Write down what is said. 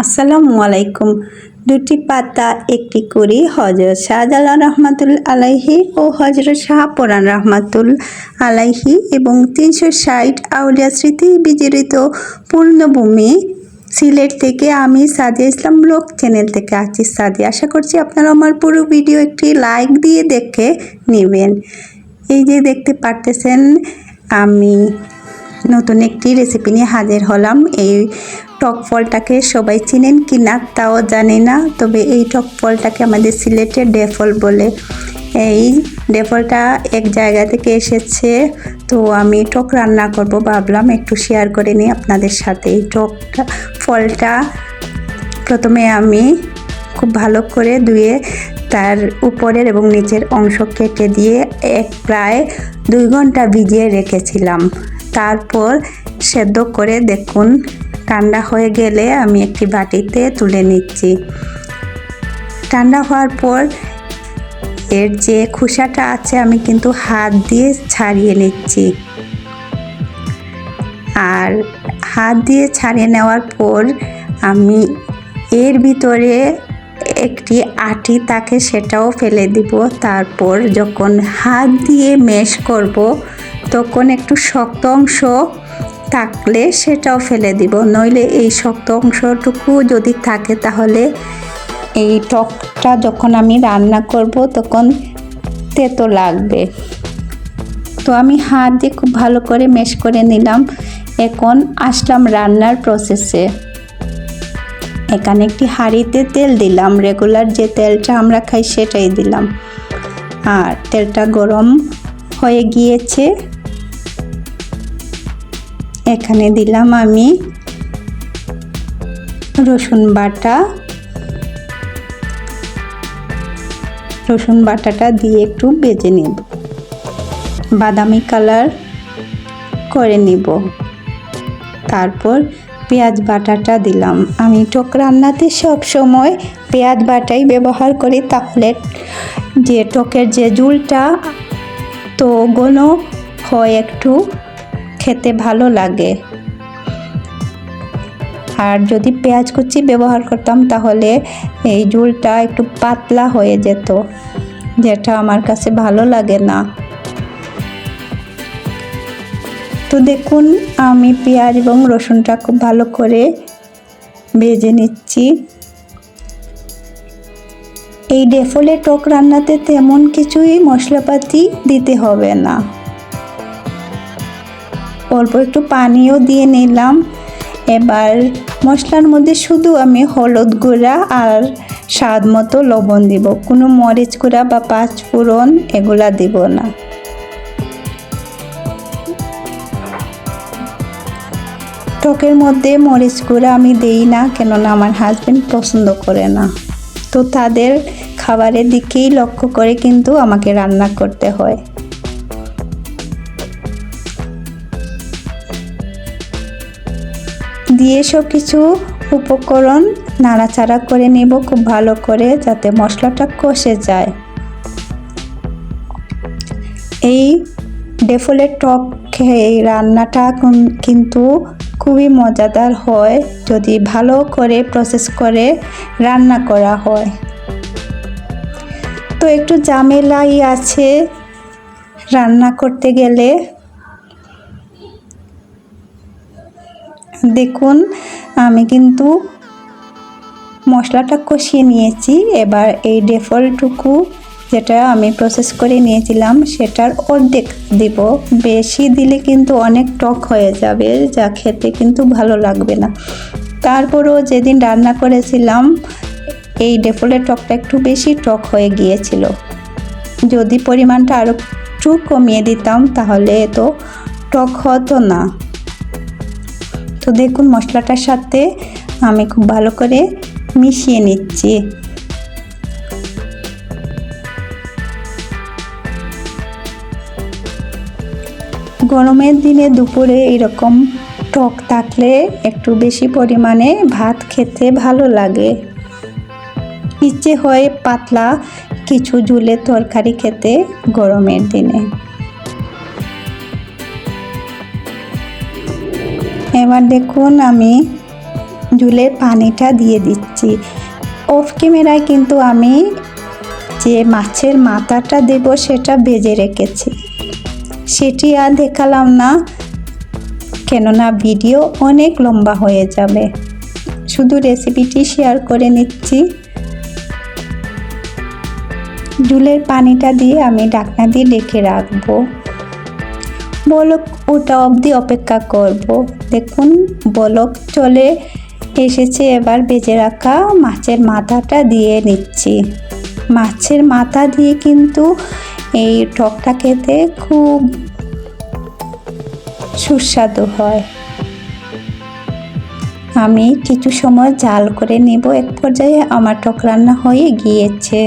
আসসালামু আলাইকুম। দুটি পাতা, একটি করে হজরত শাহজালাল রহমাতুল আলাইহি ও হজরত শাহপুরান রহমাতুল আলাইহি এবং তিনশো ষাট আউলিয়া স্মৃতি বিজড়িত পূর্ণভূমি সিলেট থেকে আমি সাদিয়া ইসলাম ব্লগ চ্যানেল থেকে আছি সাদিয়া। আশা করছি আপনারা আমার পুরো ভিডিও একটি লাইক দিয়ে দেখে নেবেন। এই যে দেখতে পারতেছেন, আমি নতুন একটি রেসিপি নিয়ে হাজির হলাম। এই টক ফলটাকে সবাই চিনেন কি না তাও জানি না, তবে এই টক ফলটাকে আমাদের সিলেটের ডেফল বলে। এই ডেফলটা এক জায়গা থেকে এসেছে, তো আমি টক রান্না করব ভাবলাম একটু শেয়ার করে নিই আপনাদের সাথে। এই টকটা ফলটা প্রথমে আমি খুব ভালো করে ধুয়ে তার উপরের এবং নিচের অংশ কেটে দিয়ে এক প্রায় দুই ঘণ্টা ভিজিয়ে রেখেছিলাম। তারপর সেদ্ধ করে দেখুন, ঠান্ডা হয়ে গেলে আমি একটি বাটিতে তুলে নিচ্ছি। ঠান্ডা হওয়ার পর এর যে খোসাটা আছে আমি কিন্তু হাত দিয়ে ছাড়িয়ে নিচ্ছি। আর হাত দিয়ে ছাড়িয়ে নেওয়ার পর আমি এর ভিতরে একটি আটি তাকে সেটাও ফেলে দিব। তারপর যখন হাত দিয়ে মেশ করব তখন একটু শক্ত অংশ থাকলে সেটাও ফেলে দিব। নইলে এই শক্ত অংশটুকু যদি থাকে তাহলে এই টকটা যখন আমি রান্না করব তখন তেতো লাগবে। তো আমি হাত দিয়ে খুব ভালো করে মেশ করে নিলাম এখন আসলাম রান্নার প্রসেসে এখানে একটি হাঁড়িতে তেল দিলাম রেগুলার যে তেলটা আমরা খাই সেটাই দিলাম। আর তেলটা গরম হয়ে গিয়েছে। এখানে দিলাম আমি রসুন বাটা। রসুন বাটাটা দিয়ে একটু বেজে নেব। বাদামি কালার করে নিব। তারপর পেঁয়াজ বাটাটা দিলাম। আমি টক রান্নাতে সব সময় পেঁয়াজ বাটাই ব্যবহার করি। তাহলে যে টকের যে জুলটা তো ঘন হয় একটু খেতে ভালো লাগে। আর যদি পেঁয়াজ কুচি ব্যবহার করতাম, তাহলে এই ঝুলটা একটু পাতলা হয়ে যেত, যেটা আমার কাছে ভালো লাগে না। তো দেখুন, আমি পেঁয়াজ এবং রসুনটা খুব ভালো করে ভেজে নিচ্ছি। এই ডেফলে টক রান্নাতে তেমন কিছুই মশলাপাতি দিতে হবে না। অল্প একটু পানিও দিয়ে নিলাম। এবার মশলার মধ্যে শুধু আমি হলুদ গুঁড়া আর স্বাদ মতো লবণ দিব। কোনো মরিচ গুঁড়া বা পাঁচ ফোড়ন এগুলা দিব না। টকের মধ্যে মরিচ গুঁড়া আমি দেই না, কেননা আমার হাজব্যান্ড পছন্দ করে না। তো তাদের খাবারের দিকেই লক্ষ্য করে কিন্তু আমাকে রান্না করতে হয়। দিয়ে সব কিছু উপকরণ নাড়াচাড়া করে নেব খুব ভালো করে যাতে মশলাটা কষে যায়। এই ডেফলের টক এই রান্নাটা কিন্তু খুবই মজাদার হয়, যদি ভালো করে প্রসেস করে রান্না করা হয়। তো একটু জামেলাই আছে রান্না করতে গেলে। দেখুন, আমি কিন্তু মশলাটা কষিয়ে নিয়েছি। এবার এই ডেফলটুকু যেটা আমি প্রসেস করে নিয়েছিলাম, সেটার অর্ধেক দিব। বেশি দিলে কিন্তু অনেক টক হয়ে যাবে, যা খেতে কিন্তু ভালো লাগবে না। তারপরও যেদিন রান্না করেছিলাম, এই ডেফলের টকটা একটু বেশি টক হয়ে গিয়েছিল। যদি পরিমাণটা আরও একটু কমিয়ে দিতাম, তাহলে তো টক হতো না। তো দেখুন মশলাটার সাথে আমি খুব ভালো করে মিশিয়ে নিচ্ছি। গরমের দিনে দুপুরে এরকম টক থাকলে একটু বেশি পরিমাণে ভাত খেতে ভালো লাগে। ইচ্ছে হয় পাতলা কিছু ঝুলে তরকারি খেতে গরমের দিনে। এবার দেখুন আমি ঝুলের পানিটা দিয়ে দিচ্ছি। অফ ক্যামেরায় কিন্তু আমি যে মাছের মাথাটা দেব সেটা ভেজে রেখেছি। সেটি আর দেখালাম না, কেননা ভিডিও অনেক লম্বা হয়ে যাবে। শুধু রেসিপিটি শেয়ার করে নিচ্ছি। জুলের পানিটা দিয়ে আমি ঢাকনা দিয়ে ডেকে রাখব। বলক ওটা অবধি অপেক্ষা করব। দেখুন, বলক চলে এসেছে। এবার বেজে রাখা মাছের মাথাটা দিয়ে নিচ্ছি। মাছের মাথা দিয়ে কিন্তু এই টকটা খেতে খুব সুস্বাদু হয়। আমি কিছু সময় জাল করে নেব। এক পর্যায়ে আমার টক রান্না হয়ে গিয়েছে।